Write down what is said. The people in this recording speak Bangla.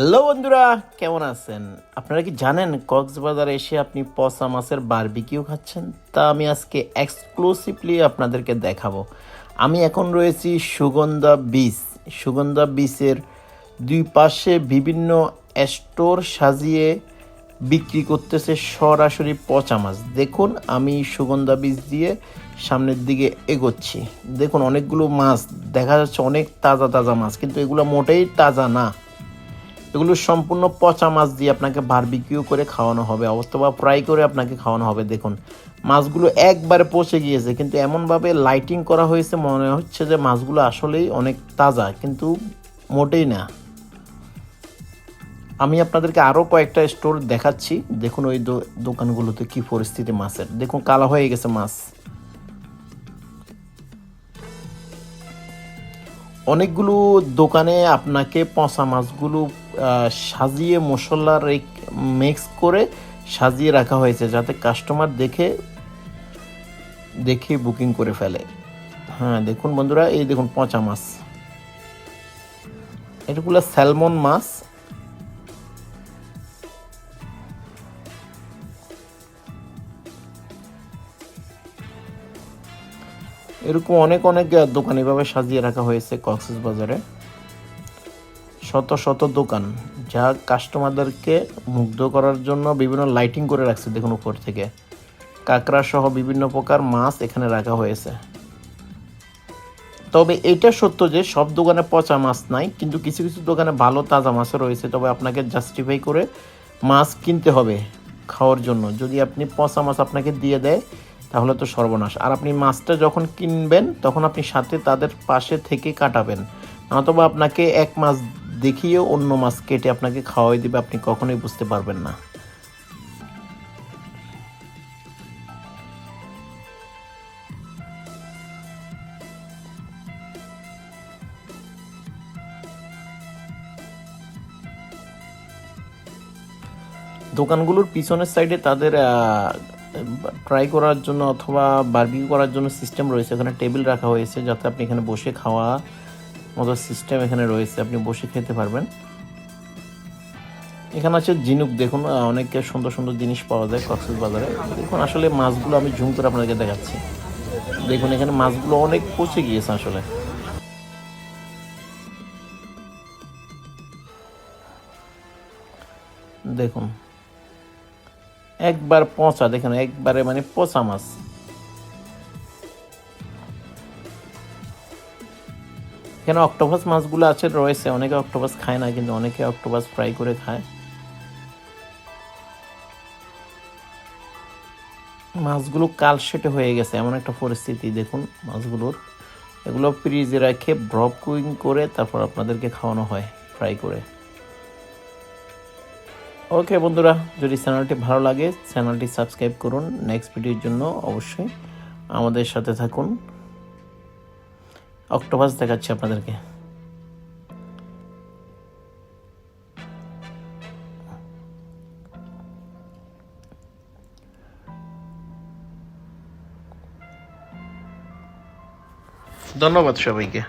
হ্যালো বন্ধুরা, কেমন আছেন? আপনারা কি জানেন কক্সবাজারে এসে আপনি পসা মাছের বারবিকিউ খাচ্ছেন? তা আমি আজকে এক্সক্লুসিভলি আপনাদেরকে দেখাবো। আমি এখন রয়েছি সুগন্ধা বিচ সুগন্ধা বিচের দুই পাশে বিভিন্ন স্টোর সাজিয়ে বিক্রি করতেছে সরাসরি পচা মাছ। দেখুন, আমি সুগন্ধা বীজ দিয়ে সামনের দিকে এগোচ্ছি। দেখুন, অনেকগুলো মাছ, দেখা যাচ্ছে অনেক তাজা তাজা মাছ, কিন্তু এগুলো মোটেই তাজা না। এগুলো সম্পূর্ণ পচা মাছ দিয়ে আপনাকে বারবিকিউ করে খাওয়ানো হবে অথবা ফ্রাই করে আপনাকে খাওয়ানো হবে। দেখুন, মাছগুলো একবারে পচে গিয়েছে, কিন্তু এমনভাবে লাইটিং করা হয়েছে, মনে হচ্ছে যে মাছগুলো আসলেই অনেক তাজা, কিন্তু মোটেই না। আমি আপনাদেরকে আরও কয়েকটা স্টোর দেখাচ্ছি। দেখুন ওই দোকানগুলোতে কি পরিস্থিতি মাছের। দেখুন, কালো হয়ে গেছে মাছ। অনেকগুলো দোকানে আপনাকে পচা মাছগুলো সাজিয়ে মশলার মিক্স করে সাজিয়ে রাখা হয়েছে যাতে কাস্টমার দেখে দেখে বুকিং করে ফেলে। হ্যাঁ দেখুন বন্ধুরা, এই দেখুন পচা মাছ। এটাগুলো স্যালমন মাছ। এরকম অনেক অনেক দোকান এভাবে সাজিয়ে রাখা হয়েছে কক্সেস বাজারে। শত শত দোকান, যা কাস্টমারদেরকে মুগ্ধ করার জন্য বিভিন্ন লাইটিং করে রাখছে দেখুন উপর থেকে। কাঁকড়া সহ বিভিন্ন প্রকার মাছ এখানে রাখা হয়েছে। তবে এটা সত্য যে সব দোকানে পচা মাছ নাই, কিন্তু কিছু কিছু দোকানে ভালো তাজা মাছও রয়েছে। তবে আপনাকে জাস্টিফাই করে মাছ কিনতে হবে খাওয়ার জন্য। যদি আপনি পচা মাছ আপনাকে দিয়ে দেয়, তাহলে তো সর্বনাশ। আর আপনি মাছটা যখন কিনবেন, তখন আপনি সাথে তাদের পাশে থেকে কাটাবেন। অথবা আপনাকে এক মাছ দেখিয়ে অন্য মাছ কেটে আপনাকে খাওয়াই দিবে, আপনি কখনোই বুঝতে পারবেন না। দোকানগুলোর পিছনের সাইডে তাদের ট্রাই করার জন্য অথবা বার্বিকিউ করার জন্য সিস্টেম রয়েছে। এখানে টেবিল রাখা হয়েছে যাতে আপনি এখানে বসে খাওয়া মতো সিস্টেম এখানে রয়েছে, আপনি বসে খেতে পারবেন। এখানে আছে ঝিনুক, দেখুন অনেক সুন্দর সুন্দর জিনিস পাওয়া যায় কক্সেস বাজারে। দেখুন, আসলে মাছগুলো আমি ঝুম করে আপনাদেরকে দেখাচ্ছি। দেখুন, এখানে মাছগুলো অনেক পচে গিয়েছে আসলে। দেখুন, একবার পচা, দেখেন, একবারে মানে পচা মাছ। এখানে অক্টোপাস মাছগুলো আছে, রয়েছে। অনেকে অক্টোপাস খায় না, কিন্তু অনেকে অক্টোপাস ফ্রাই করে খায়। মাছগুলো কালশেটে হয়ে গেছে, এমন একটা পরিস্থিতি। দেখুন মাছগুলোর। এগুলো ফ্রিজে রেখে ব্রপ কুইং করে তারপর আপনাদেরকে খাওয়ানো হয় ফ্রাই করে। ওকে বন্ধুরা, যদি চ্যানেলটি ভালো লাগে চ্যানেলটি সাবস্ক্রাইব করুন। নেক্সট ভিডিওর জন্য অবশ্যই আমাদের সাথে থাকুন। অক্টোপাস দেখাচ্ছি আপনাদেরকে ধন্যবাদ সবাইকে